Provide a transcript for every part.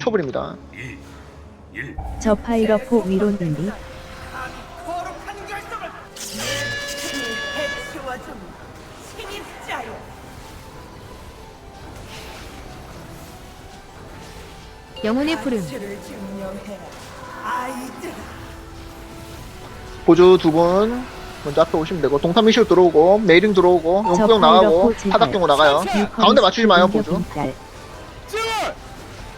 쳐버립니다. 저 파이러포 위론인디 거룩한 결성을 신이 해치워준 신입자여 영혼의 푸름 증명해라 보조 두 분 먼저 앞에 오시면 되고 동탄 미실 들어오고 메이링 들어오고 저 용구형 나가고 파이러포 제발. 타닥경고 나가요. 가운데 맞추지 마요 보조.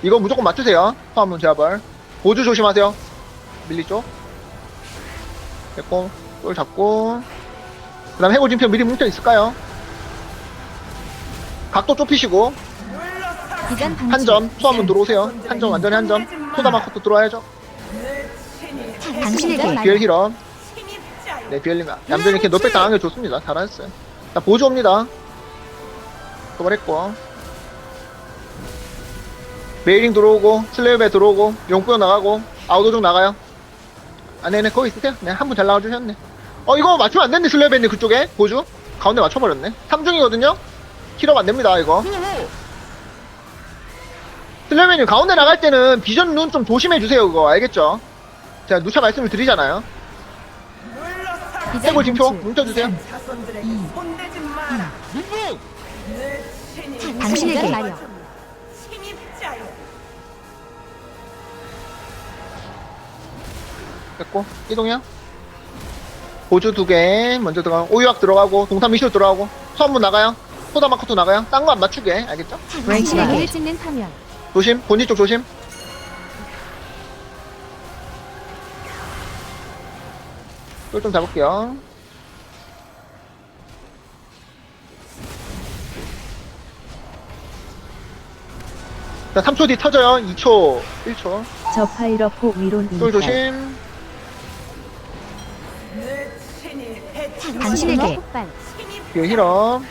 이거 무조건 맞추세요. 화물 제발. 보조 조심하세요. 밀리 쪽. 됐고 똘 잡고 그 다음 해골 진표 미리 뭉쳐 있을까요? 각도 좁히시고 한점 수화문 들어오세요. 한 점 완전히 한 점. 소다 마커도 들어와야죠. 신이 당신에게 네, 비엘. 신입자여 네, 비엘링 얌전히 이렇게 넉백 당한 게 좋습니다. 잘하셨어요. 자, 보조 옵니다. 도발했고. 메이링 들어오고, 슬레이베 들어오고, 용구형 나가고, 아우도중 나가요. 아, 네네, 거기 있으세요. 네, 한 분 잘 나와주셨네. 어, 이거 맞추면 안 됐네, 슬레이베님 그쪽에. 보조. 가운데 맞춰버렸네. 3중이거든요? 힐업 안 됩니다, 이거. 슬레이베님 가운데 나갈 때는 비전 눈 좀 조심해주세요, 그거. 알겠죠? 제가 누차 말씀을 드리잖아요. 해골 징표 뭉쳐주세요. 내 신이 당신에게 해치워 됐고 이동이요 보조 두개 먼저 들어가고 오유학 들어가고 동탄 미실 들어가고 수업문 나가요. 소다 마커도 나가요. 딴 거 안 맞추게 알겠죠? 찍는 조심 본지 쪽 조심. 똘 좀 잡을게요. 자 3초 뒤 터져요. 2초 1초. 저 파이러포 위론인디 똘 조심 당신에게 폭발 뒤에 힐업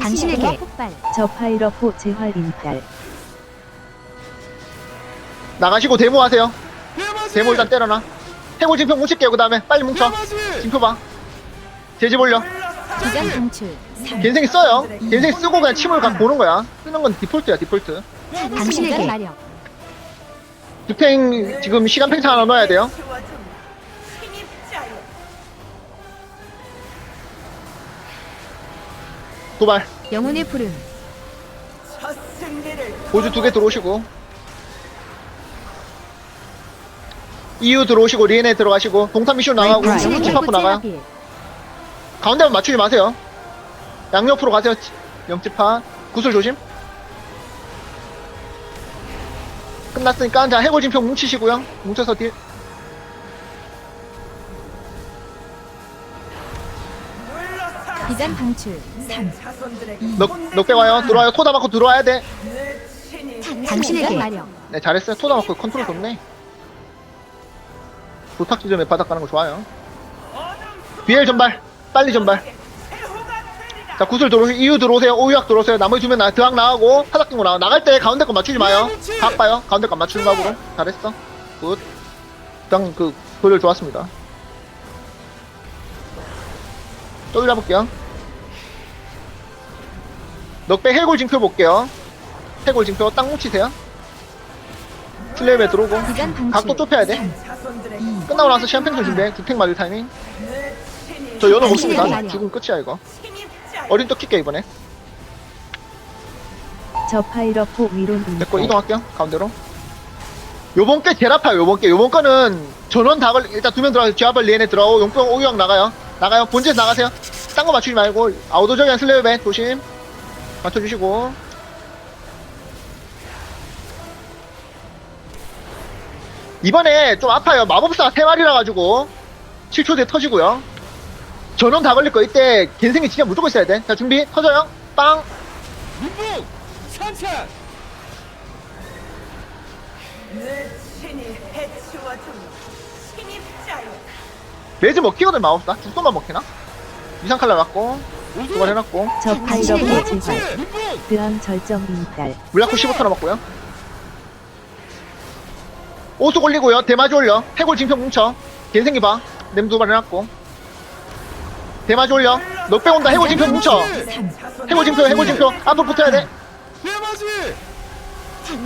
당신에게 폭발 저 파이러포 재활인달 나가시고 데모하세요. 데모 일단 때려놔. 해골 진표 뭉칠게요. 그 다음에 빨리 뭉쳐. 진표 봐. 제지 볼려. 기간 방출 겐생이 써요. 겐생이 쓰고 그냥 침을 각 보는 거야. 쓰는 건 디폴트야 디폴트. 당신에게 마력 득탱 지금 시간 팽창 하나 넣어야 돼요. 도발. 영혼의 푸름 보조 두 개 들어오시고. EU 들어오시고 리엔에 들어가시고 동탄 미션 나가고 당신에게 치파프 나가요. 꽃제라필 가운데만 맞추지 마세요. 양옆으로 가세요. 영지파 구슬 조심. 끝났으니까 자 해골 진표 뭉치시고요. 뭉쳐서 딜. 기간 방출 내 자손들에게 넉, 손대지 넉백 와요. 들어와요. 토다 맞고 들어와야 돼. 당신에게 마력 네, 잘했어요. 토다 맞고 컨트롤 좋네. 도탁 지점에 바닥 가는 거 좋아요. 비엘 전발. 빨리 전발. 자, 구슬 들어오세요. EU 들어오세요. 오유학 들어오세요. 나머지 두면 나, 드학 나가고, 타닥 끼고 나가. 나갈 때 가운데 거 맞추지 마요. 각 봐요. 가운데 거 맞추는 각으로. 잘했어. 굿. 일단 그, 도열 좋았습니다. 또 잡을게요. 넉백 해골 징표 볼게요. 해골 징표 딱 뭉치세요. 슬랩에 들어오고. 기간 방출 각도 좁혀야 돼. 끝나고 나서 시간 팽창 준비해. 두탱 맞을 타이밍. 저 연어. 마력. 죽으면 끝이야, 이거. 어린 또 킬게, 이번에. 저 파이러포 위론인달 됐고 이동할게요 가운데로. 요번 게 제일 아파요 요번 게. 요번 거는 전원 다 걸 일단 두 명 들어가서 지하벌 리엔에 들어가고 용병 오유형 나가요. 나가요. 본체에서 나가세요. 딴 거 맞추지 말고 아우도적인 슬레이베 조심. 맞춰주시고. 이번에 좀 아파요. 마법사 세 마리라 가지고 7초 뒤에 터지고요 전원 다 걸릴 거 이때 겐생이 진짜 무조건 있어야 돼 자 준비. 터져요. 빵. 내 신이 해치워준 신입자여 매즈 먹히거든 마법사 죽도만 먹히나? 이상 칼날 맞고 도발 해놨고. 저 파이러포 당신에게 재활 드항 절정 인달 물약코 15터 남았고요. 오수 올리고요. 대마주 올려. 해골 징표 뭉쳐. 겐생기 봐. 냄 도발 해놨고 대마주 올려. 넉백 온다. 해골진표 뭉쳐. 해골진표 해골진표. 앞으로 붙어야 돼. 대마지!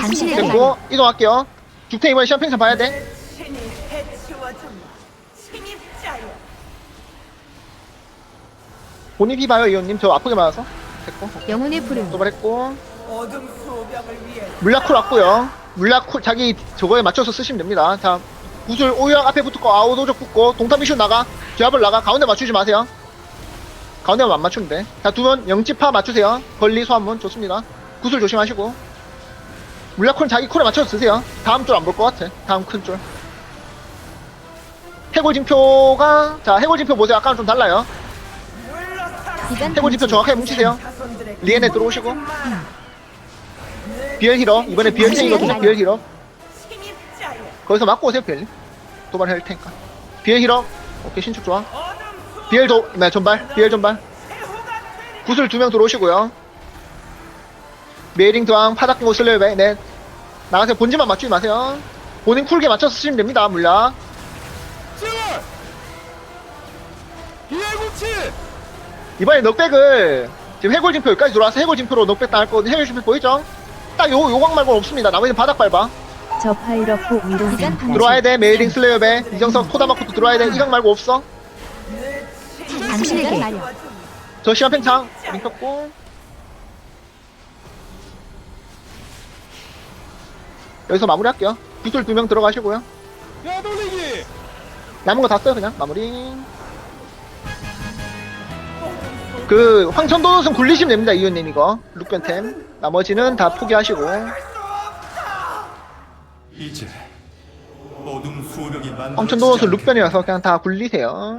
가령 됐고 이동할게요. 죽탱 이번에 샴핑선 봐야 돼. 침입자여. 본인이 봐요 이호님. 저 아프게 맞아서. 됐고. 영혼의 푸른 도발했고. 어둠 소병을 위해 물약쿨 왔고요. 물약쿨 자기 저거에 맞춰서 쓰시면 됩니다. 자 구슬 오유약 앞에 붙고 아우도적 붙고 동탑 이슈 나가. 제압을 나가. 가운데 맞추지 마세요 가운데만 안 맞추면 돼 자 두 번 영지파 맞추세요. 걸리 소환문 좋습니다. 구슬 조심하시고. 물약쿨 자기 쿨에 맞춰서 쓰세요. 다음 줄 안 볼 것 같아. 다음 큰 줄. 해골진표가 자 해골진표 보세요. 아까랑 좀 달라요. 해골진표 정확하게 뭉치세요. 리엔에 들어오시고. 비엘 힐러. 이번에 비엘 힐러. 침입자여. 거기서 맞고 오세요 비엘. 도발할 테니까. 비엘 힐러. 오케이 신축 좋아 비엘 도, 네 전발. 비엘 전발. 구슬 두 명 들어오시고요. 메이링 도왕 파닥고 슬레이베 네. 나가세요. 본진만 맞추지 마세요. 본인 쿨게 맞춰서 쓰시면 됩니다 물약 이번에 넉백을 지금 해골 진표 여기까지 들어와서 해골 진표로 넉백 당할 거거든요 해골 진표 보이죠? 딱 요, 요광 말고는 없습니다. 나머지는 바닥 밟아. 저 파이러포 위로 기간 인달 들어와야 돼 메이링 슬레이베 이정석 토다마코도 들어와야 돼. 이강 말고 없어 당신에게. 저 시간 팽창 링 켰고. 여기서 마무리할게요. 기술 두명 들어가시고요. 야 돌리기! 남은 거 다 써요 그냥. 마무리. 그 황천도넛은 굴리시면 됩니다 이윤님 이거. 룩변템. 나머지는 다 포기하시고. 이제 만들어지지 황천도넛은 않게. 룩변이라서 그냥 다 굴리세요